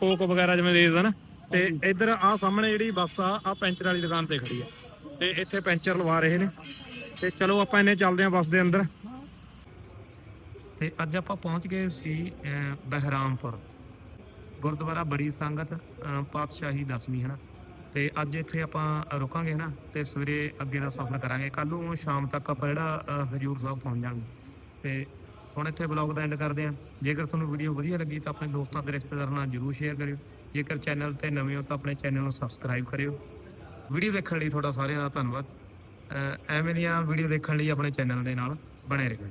ਕੋਕ ਵਗੈਰਾ ਜਿਵੇਂ ਲੇਜ਼ ਦਾ ਨਾ ਤੇ ਇੱਧਰ ਆ ਸਾਹਮਣੇ ਜਿਹੜੀ ਬੱਸ ਆ ਆ ਪੈਂਚਰ ਵਾਲੀ ਦੁਕਾਨ ਤੇ ਖੜੀ ਆ। ਤੇ ਇੱਥੇ ਪੈਂਚਰ ਲਵਾ ਰਹੇ ਨੇ। ਤੇ ਚਲੋ ਆਪਾਂ ਇਹਨੇ ਚੱਲਦੇ ਆਂ ਬੱਸ ਦੇ ਅੰਦਰ। ਤੇ ਅੱਜ ਆਪਾਂ ਪਹੁੰਚ ਗਏ ਸੀ ਬਹਿਰਾਮਪੁਰ। ਗੁਰਦੁਆਰਾ ਬੜੀ ਸੰਗਤ ਪਾਤਸ਼ਾਹੀ ਦਸਵੀਂ ਹੈ ਨਾ? ਤੇ ਅੱਜ ਇੱਥੇ ਆਪਾਂ ਰੁਕਾਂਗੇ ਨਾ, ਤੇ ਸਵੇਰੇ ਅੱਗੇ ਦਾ ਸਫ਼ਰ ਕਰਾਂਗੇ। ਕੱਲ ਨੂੰ ਸ਼ਾਮ ਤੱਕ ਆਪਾਂ ਜਿਹੜਾ ਹਜੂਰ ਸਾਹਿਬ ਪਹੁੰਚ ਜਾਵਾਂਗੇ ਤੇ ਹੁਣ ਇੱਥੇ ਬਲੌਗ ਦਾ ਐਂਡ ਕਰਦੇ ਹਾਂ। ਜੇਕਰ ਤੁਹਾਨੂੰ ਵੀਡੀਓ ਵਧੀਆ ਲੱਗੀ ਤਾਂ ਆਪਣੇ ਦੋਸਤਾਂ ਤੇ ਰਿਸ਼ਤੇਦਾਰਾਂ ਨਾਲ ਜਰੂਰ ਸ਼ੇਅਰ ਕਰਿਓ। ਜੇਕਰ ਚੈਨਲ ਤੇ ਨਵੇਂ ਹੋ ਤਾਂ ਆਪਣੇ ਚੈਨਲ ਨੂੰ ਸਬਸਕ੍ਰਾਈਬ ਕਰਿਓ। ਵੀਡੀਓ ਦੇਖਣ ਲਈ ਤੁਹਾਡਾ ਸਾਰਿਆਂ ਦਾ ਧੰਨਵਾਦ। ਐਵੇਂ ਦੀਆਂ ਵੀਡੀਓ ਦੇਖਣ ਲਈ ਆਪਣੇ ਚੈਨਲ ਦੇ ਨਾਲ ਬਣੇ ਰਹੋ।